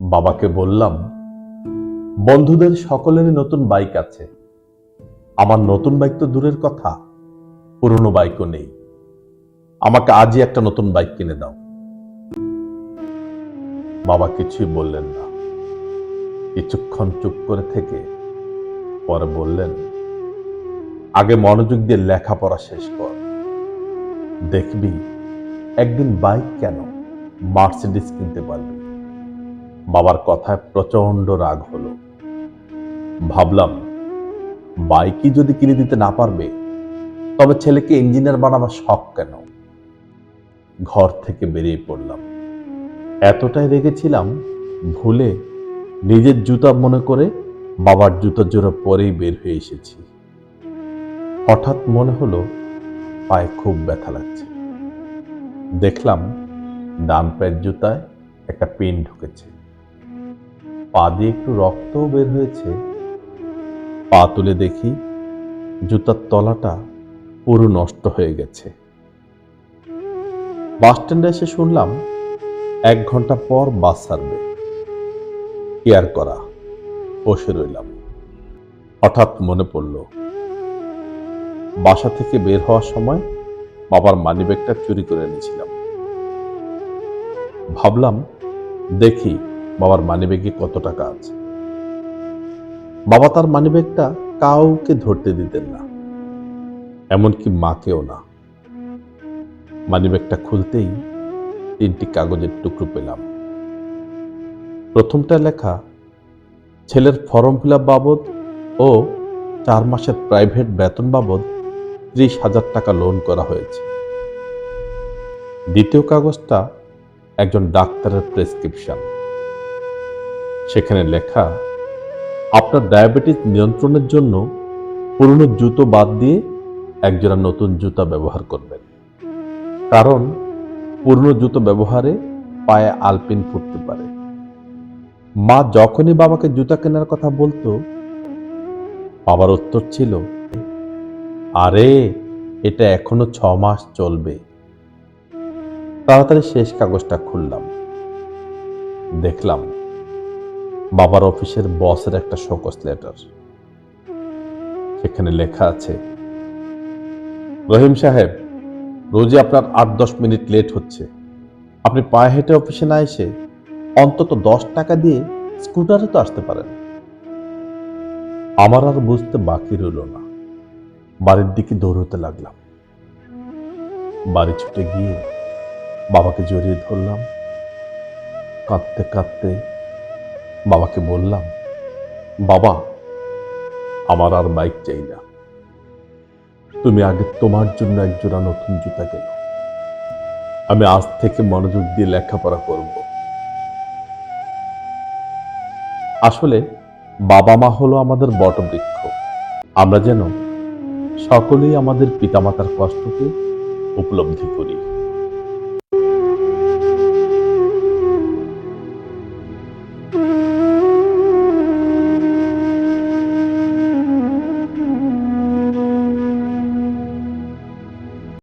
বাবাকে বললাম, বন্ধুদের সকলেরই নতুন বাইক আছে। আমার নতুন বাইক তো দূরের কথা, পুরনো বাইকও নেই। আমাকে আজই একটা নতুন বাইক কিনে দাও। বাবা কিছুই বললেন না। কিছুক্ষণ চুপ করে থেকে পরে বললেন, আগে মনোযোগ দিয়ে লেখাপড়া শেষ কর। দেখবি একদিন বাইক কেন মার্সিডিস কিনতে পারবি? বাবার কথায় প্রচণ্ড রাগ হলো। ভাবলাম, বাইকই যদি কিনে দিতে না পারবে, তবে ছেলেকে ইঞ্জিনিয়ার বানাবার শখ কেন? ঘর থেকে বেরিয়ে পড়লাম। এতটাই রেগেছিলাম, ভুলে নিজের জুতা মনে করে বাবার জুতোর জোড়া পরেই বের হয়ে এসেছি। হঠাৎ মনে হলো পায়ে খুব ব্যথা লাগছে। দেখলাম ডান পায়ের জুতায় একটা পেন ঢুকেছে। পা দিয়ে একটু রক্তও বের হয়েছে। পা তুলে দেখি জুতার তলাটা পুরো নষ্ট হয়ে গেছে। বাস স্ট্যান্ডে এসে শুনলাম এক ঘণ্টা পর বাস ছাড়বে। কেয়ার করা? বসে রইলাম। হঠাৎ মনে পড়ল, বাসা থেকে বের হওয়ার সময় বাবার মানিব্যাগটা চুরি করে এনেছিলাম। ভাবলাম, দেখি বাবার মানিব্যাগে কত টাকা আছে? বাবা তার মানিব্যাগটা কাউকে ধরতে দিতেন না, এমনকি মাকেও না। মানিব্যাগটা খুলতেই তিনটি কাগজের টুকরো পেলাম। প্রথমটা লেখা, ছেলের ফর্ম ফিল বাবদ ও চার মাসের প্রাইভেট বেতন বাবদ ত্রিশ হাজার টাকা লোন করা হয়েছে। দ্বিতীয় কাগজটা একজন ডাক্তারের প্রেসক্রিপশন। সেখানে লেখা, আপনার ডায়াবেটিস নিয়ন্ত্রণের জন্য পুরনো জুতো বাদ দিয়ে একজোড়া নতুন জুতা ব্যবহার করবেন। কারণ পুরনো জুতো ব্যবহারে পায়ে আলপিন ফুটতে পারে। মা যখনই বাবাকে জুতা কেনার কথা বলতো, বাবার উত্তর ছিল, আরে, এটা এখনও ছ মাস চলবে। তাড়াতাড়ি শেষ কাগজটা খুললাম। দেখলাম বাবার অফিসের বসের একটা শোকস লেটার। সেখানে লেখা আছে, রহিম সাহেব, রোজই আপনার আট দশ মিনিট লেট হচ্ছে। আপনি পায়ে হেঁটে অফিসে না এসে অন্তত দশ টাকা দিয়ে স্কুটারে তো আসতে পারেন। আমার আর বুঝতে বাকি রইল না। বাড়ির দিকে দৌড়তে লাগলাম। বাড়ি ছুটে গিয়ে বাবাকে জড়িয়ে ধরলাম। কাঁদতে কাঁদতে বাবাকে বললাম, বাবা, আমার আর বাইক চাই না। তুমি আগে তোমার জন্য একজোড়া নতুন জুতা কেন। আমি আজ থেকে মনোযোগ দিয়ে লেখাপড়া করব। আসলে, বাবা মা হলো আমাদের বটবৃক্ষ। আমরা যেন সকলেই আমাদের পিতামাতার কষ্টকে উপলব্ধি করি।